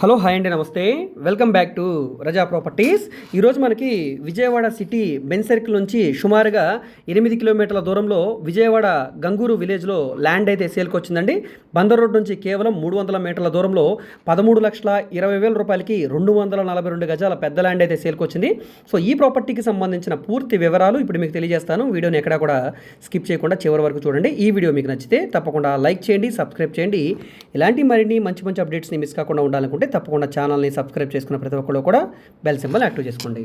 Hello hi అండి namaste. Welcome back to Raza properties. ఈరోజు మనకి విజయవాడ సిటీ బెన్ సర్కిల్ నుంచి సుమారుగా ఎనిమిది కిలోమీటర్ల దూరంలో విజయవాడ గంగూరు విలేజ్లో ల్యాండ్ అయితే సేల్కి వచ్చిందండి. బందర్ రోడ్ నుంచి కేవలం మూడు వందల మీటర్ల దూరంలో పదమూడు లక్షల ఇరవై వేల రూపాయలకి రెండు వందల నలభై రెండు గజాల పెద్ద ల్యాండ్ అయితే సేల్కి వచ్చింది. సో ఈ ప్రాపర్టీకి సంబంధించిన పూర్తి వివరాలు ఇప్పుడు మీకు తెలియజేస్తాను. వీడియోని ఎక్కడా కూడా స్కిప్ చేయకుండా చివరి వరకు చూడండి. ఈ వీడియో మీకు నచ్చితే తప్పకుండా లైక్ చేయండి సబ్స్క్రైబ్ చేయండి. ఇలాంటి మరిన్ని మంచి మంచి అప్డేట్స్ని మిస్ కాకుండా ఉండాలనుకుంటే తప్పకుండా ఛానల్ని సబ్స్క్రైబ్ చేసుకున్న ప్రతి ఒక్కరు కూడా బెల్ సింబల్ యాక్టివ్ చేసుకోండి.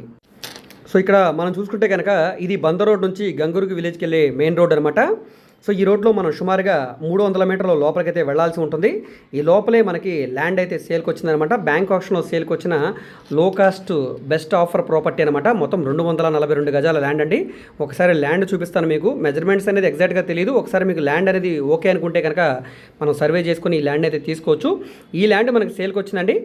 సో ఇక్కడ మనం చూసుకుంటే కనుక ఇది బందర్ రోడ్ నుంచి గంగూరుకి విలేజ్కి వెళ్ళే మెయిన్ రోడ్ అనమాట సో ఈ రోడ్లో మనం సుమారుగా మూడు వందల మీటర్ల లోపలికైతే వెళ్ళాల్సి ఉంటుంది. ఈ లోపలే మనకి ల్యాండ్ అయితే సేల్కి వచ్చిందనమాట బ్యాంక్ ఆప్షన్లో సేల్కి వచ్చిన లో కాస్ట్ బెస్ట్ ఆఫర్ ప్రాపర్టీ అనమాట. మొత్తం రెండు వందల నలభై రెండు గజాల ల్యాండ్ అండి. ఒకసారి ల్యాండ్ చూపిస్తాను మీకు. మెజర్మెంట్స్ అనేది ఎగ్జాక్ట్గా తెలియదు ఒకసారి మీకు ల్యాండ్ అనేది ఓకే అనుకుంటే కనుక మనం సర్వే చేసుకుని ఈ ల్యాండ్ అయితే తీసుకోవచ్చు. ఈ ల్యాండ్ మనకి సేల్కి వచ్చిందండి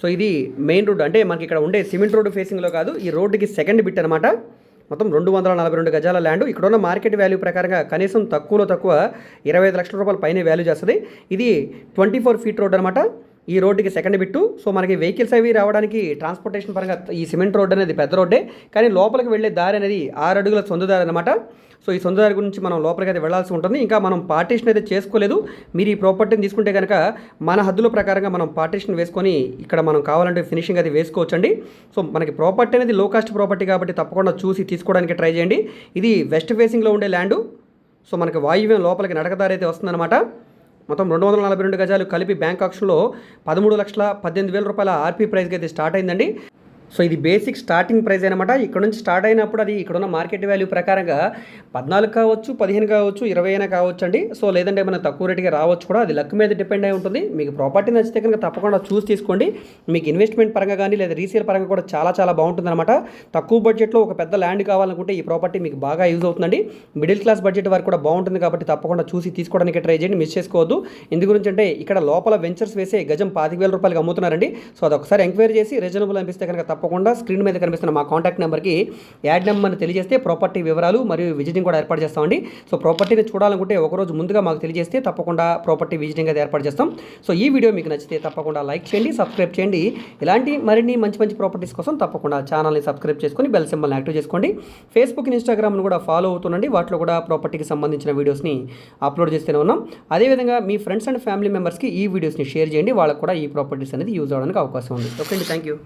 సో ఇది మెయిన్ రోడ్ అంటే మనకి ఇక్కడ ఉండే సిమెంట్ రోడ్డు ఫేసింగ్లో కాదు ఈ రోడ్డుకి సెకండ్ బిట్ అనమాట. మొత్తం రెండు వందల నలభై రెండు గజాల ల్యాండ్. ఇక్కడ ఉన్న మార్కెట్ వాల్యూ ప్రకారంగా కనీసం తక్కువలో తక్కువ ఇరవై ఐదు లక్షల రూపాయల పైన వాల్యూ చేస్తుంది. ఇది ట్వంటీ ఫోర్ ఫీట్ రోడ్ అనమాట ఈ రోడ్డుకి సెకండ్ బిట్టు. సో మనకి వెహికల్స్ అవి రావడానికి ట్రాన్స్పోర్టేషన్ పరంగా ఈ సిమెంట్ రోడ్ అనేది పెద్ద రోడ్డే. కానీ లోపలికి వెళ్ళే దారి అనేది ఆరు అడుగుల సొంత దారి అనమాట సో ఈ సొంత దారి గురించి మనం లోపలికి అయితే వెళ్ళాల్సి ఉంటుంది. ఇంకా మనం పార్టీషన్ అయితే చేసుకోలేదు. మీరు ఈ ప్రాపర్టీని తీసుకుంటే కనుక మన హద్దుల ప్రకారంగా మనం పార్టీషన్ వేసుకొని ఇక్కడ మనం కావాలంటే ఫినిషింగ్ అది వేసుకోవచ్చండి. సో మనకి ప్రాపర్టీ అనేది లో కాస్ట్ ప్రాపర్టీ కాబట్టి తప్పకుండా చూసి తీసుకోవడానికి ట్రై చేయండి. ఇది వెస్ట్ ఫేసింగ్లో ఉండే ల్యాండు సో మనకి వాయువ్యం లోపలికి నడకదారి అయితే వస్తుందన్నమాట. మొత్తం రెండు వందల నలభై రెండు గజాలు కలిపి బ్యాంక్ ఆక్షన్లో పదమూడు లక్షల పద్దెనిమిది వేల రూపాయల ఆర్పీ ప్రైస్కి అయితే స్టార్ట్ అయిందండి. సో ఇది బేసిక్ స్టార్టింగ్ ప్రైస్ అనమాట ఇక్కడ నుంచి స్టార్ట్ అయినప్పుడు అది ఇక్కడ ఉన్న మార్కెట్ వాల్యూ ప్రకారంగా పద్నాలుగు కావచ్చు పదిహేను కావచ్చు ఇరవై అయినా కావచ్చు అండి సో లేదంటే ఏమైనా తక్కువ రేటుగా రావచ్చు కూడా అది లక్ మీద డిపెండ్ అయి ఉంటుంది. మీకు ప్రాపర్టీ నచ్చితే కనుక తప్పకుండా చూసి తీసుకోండి. మీకు ఇన్వెస్ట్మెంట్ పరంగా కానీ లేదా రీసేల్ పరంగా కూడా చాలా చాలా బాగుంటుంది అనమాట తక్కువ బడ్జెట్లో ఒక పెద్ద ల్యాండ్ కావాలనుకుంటే ఈ ప్రాపర్టీ మీకు బాగా యూజ్ అవుతుందండి. మిడిల్ క్లాస్ బడ్జెట్ వరకు కూడా బాగుంటుంది కాబట్టి తప్పకుండా చూసి తీసుకోవడానికి ట్రై చేయండి. మిస్ చేసుకోవద్దు. ఎందు గురించి అంటే ఇక్కడ లోపల వెంచర్స్ వేసే గజం పాతిక వేల రూపాయలకి అమ్ముతున్నారండి. సో అది ఒకసారి ఎంక్వైరీ చేసి రీజనబుల్ అనిపిస్తే కనుక తప్పకుండా స్క్రీన్ మీద కనిపిస్తున్న మా కాంటాక్ట్ నెంబర్కి యాడ్ నెంబర్ని తెలియజేస్తే ప్రాపర్టీ వివరాలు మరియు విజిటింగ్ కూడా ఏర్పాటు చేస్తామండి. సో ప్రాపర్టీని చూడాలనుకుంటే ఒకరోజు ముందుగా మాకు తెలియజేస్తే తప్పకుండా ప్రాపర్టీ విజిటింగ్ అది ఏర్పాటు చేస్తాం. సో ఈ వీడియో మీకు నచ్చితే తప్పకుండా లైక్ చేయండి సబ్స్క్రైబ్ చేయండి. ఇలాంటి మరిన్ని మంచి మంచి ప్రాపర్టీస్ కోసం తప్పకుండా ఛానల్ని సబ్స్క్రైబ్ చేసుకొని బెల్ సింబల్ని యాక్టివ్ చేసుకోండి. ఫేస్బుక్ ఇన్స్టాగ్రామ్ను కూడా ఫాలో అవుతుండండి. వాటిలో కూడా ప్రాపర్టీకి సంబంధించిన వీడియోస్ని అప్లోడ్ చేస్తూనే ఉన్నాం. అదేవిధంగా మీ ఫ్రెండ్స్ అండ్ ఫ్యామిలీ మెంబర్స్కి ఈ వీడియోస్ని షేర్ చేయండి. వాళ్ళకు కూడా ఈ ప్రాపర్టీస్ అనేది యూజ్ అవడానికి అవకాశం ఉంది. ఓకే అండి థ్యాంక్ యూ